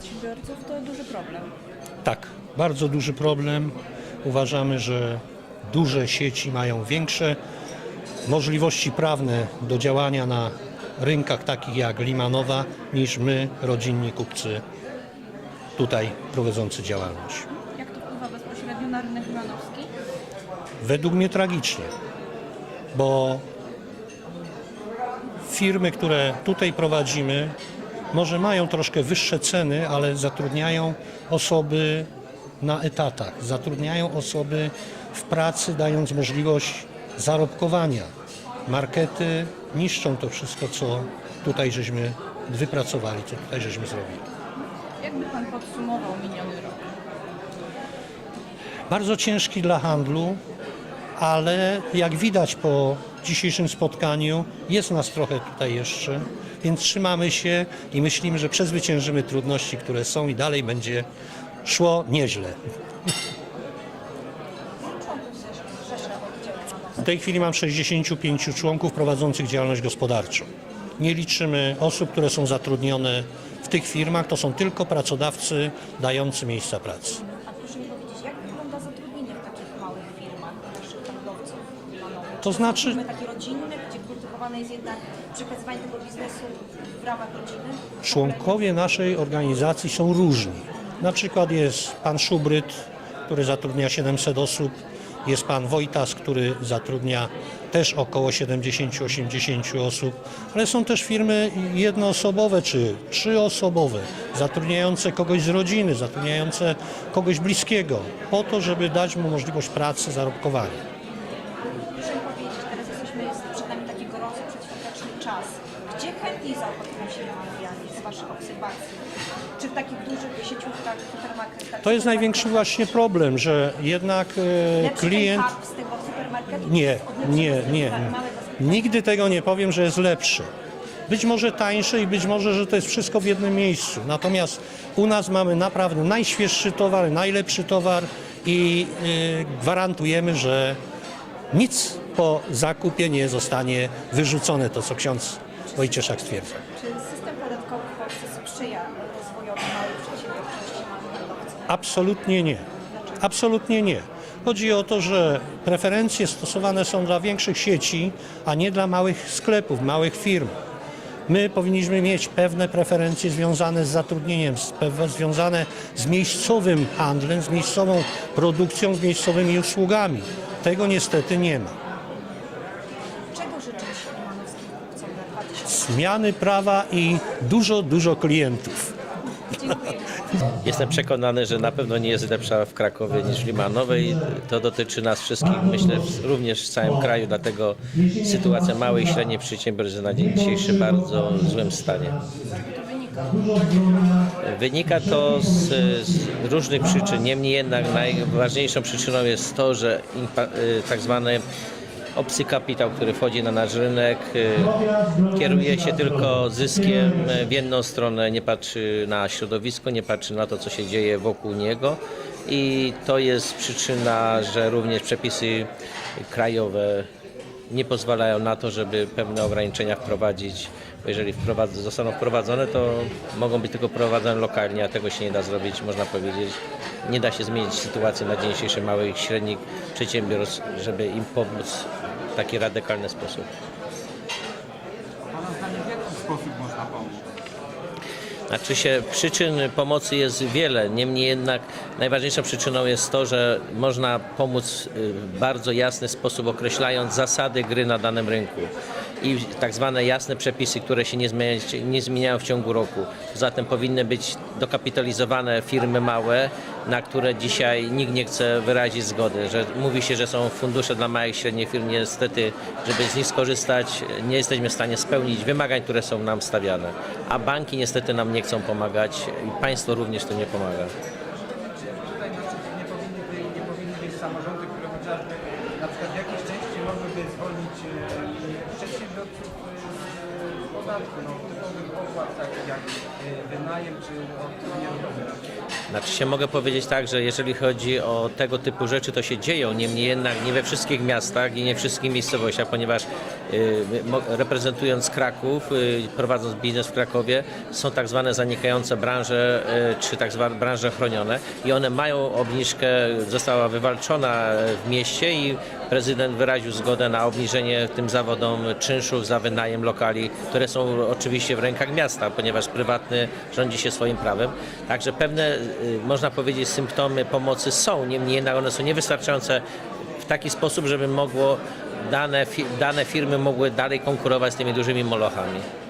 przedsiębiorców to duży problem. Tak, bardzo duży problem. Uważamy, że duże sieci mają większe możliwości prawne do działania na rynkach takich jak Limanowa niż my, rodzinni kupcy tutaj prowadzący działalność. Jak to wpływa bezpośrednio na rynek limanowski? Według mnie tragicznie, bo firmy, które tutaj prowadzimy, może mają troszkę wyższe ceny, ale zatrudniają osoby na etatach, zatrudniają osoby w pracy, dając możliwość zarobkowania. Markety niszczą to wszystko, co tutaj żeśmy wypracowali, co tutaj żeśmy zrobili. Jakby Pan podsumował miniony rok? Bardzo ciężki dla handlu, ale jak widać po dzisiejszym spotkaniu, jest nas trochę tutaj jeszcze, więc trzymamy się i myślimy, że przezwyciężymy trudności, które są i dalej będzie szło nieźle. W tej chwili mam 65 członków prowadzących działalność gospodarczą. Nie liczymy osób, które są zatrudnione w tych firmach, to są tylko pracodawcy dający miejsca pracy. A proszę mi powiedzieć, jak wygląda zatrudnienie w takich małych firmach, naszych handlowców planowych? To znaczy- Firmy takie rodzinne, gdzie kultywowane jest jednak przekazywanie tego biznesu w ramach rodziny? Członkowie naszej organizacji są różni. Na przykład jest pan Szubryt, który zatrudnia 700 osób, jest pan Wojtas, który zatrudnia też około 70-80 osób, ale są też firmy jednoosobowe czy trzyosobowe, zatrudniające kogoś z rodziny, zatrudniające kogoś bliskiego, po to, żeby dać mu możliwość pracy, zarobkowania. Czas. Gdzie chętniej zaopatrują się Limanowianie z Waszych obserwacji? Czy w takich dużych sieciówkach, hipermarketach? To jest największy właśnie problem, że jednak e, klient... ten z tego supermarketu? Nie, nie, nie. Nigdy tego nie powiem, że jest lepszy. Być może tańszy i być może, że to jest wszystko w jednym miejscu. Natomiast u nas mamy naprawdę najświeższy towar, najlepszy towar i y, gwarantujemy, że nic po zakupie nie zostanie wyrzucone, to co ksiądz Wojcieszak stwierdza. Czy system podatkowy w Polsce sprzyja rozwojowi przedsiębiorczości, małych handlowców? Absolutnie nie. Absolutnie nie. Chodzi o to, że preferencje stosowane są dla większych sieci, a nie dla małych sklepów, małych firm. My powinniśmy mieć pewne preferencje związane z zatrudnieniem, związane z miejscowym handlem, z miejscową produkcją, z miejscowymi usługami. Tego niestety nie ma. Zmiany prawa i dużo, dużo klientów. Jestem przekonany, że na pewno nie jest lepsza w Krakowie niż w Limanowej. To dotyczy nas wszystkich, myślę w- również w całym kraju, dlatego sytuacja małej i średniej przedsiębiorstw na dzień dzisiejszy w bardzo złym stanie. Wynika. To z, z różnych przyczyn, niemniej jednak najważniejszą przyczyną jest to, że y, tak zwany obcy kapitał, który wchodzi na nasz rynek, y, kieruje się tylko zyskiem w jedną stronę, nie patrzy na środowisko, nie patrzy na to, co się dzieje wokół niego. I to jest przyczyna, że również przepisy krajowe nie pozwalają na to, żeby pewne ograniczenia wprowadzić. Bo jeżeli wprowadz- zostaną wprowadzone, to mogą być tylko wprowadzone lokalnie, a tego się nie da zrobić, można powiedzieć. Nie da się zmienić sytuacji na dzień dzisiejszy małych i średnich przedsiębiorstw, żeby im pomóc w taki radykalny sposób. Pana zdaniem w jaki sposób? Znaczy się przyczyn pomocy jest wiele, niemniej jednak najważniejszą przyczyną jest to, że można pomóc y, w bardzo jasny sposób określając zasady gry na danym rynku i tak zwane jasne przepisy, które się nie zmieniają, nie zmieniają w ciągu roku. Zatem powinny być dokapitalizowane firmy małe, na które dzisiaj nikt nie chce wyrazić zgody, że mówi się, że są fundusze dla małych i średnich firm. Niestety, żeby z nich skorzystać, nie jesteśmy w stanie spełnić wymagań, które są nam stawiane. A banki niestety nam nie chcą pomagać i państwo również tu nie pomaga. Tutaj nie powinny, być, nie powinny być samorządy, które chociażby na przykład w jakiejś części mogłyby zwolnić e, przedsiębiorców e, podatku, no, typowych opłat, takich jak wynajem czy od nieruchomości. Znaczy się mogę powiedzieć tak, że jeżeli chodzi o tego typu rzeczy, to się dzieją, niemniej jednak nie we wszystkich miastach i nie wszystkich miejscowościach, ponieważ y, reprezentując Kraków, y, prowadząc biznes w Krakowie, są tak zwane zanikające branże, y, czy tak zwane branże chronione i one mają obniżkę, została wywalczona w mieście i prezydent wyraził zgodę na obniżenie tym zawodom czynszów za wynajem lokali, które są oczywiście w rękach miasta, ponieważ prywatny rządzi się swoim prawem. Także pewne, y, można powiedzieć, symptomy pomocy są, niemniej jednak one są niewystarczające w taki sposób, żeby mogło dane, dane firmy mogły dalej konkurować z tymi dużymi molochami.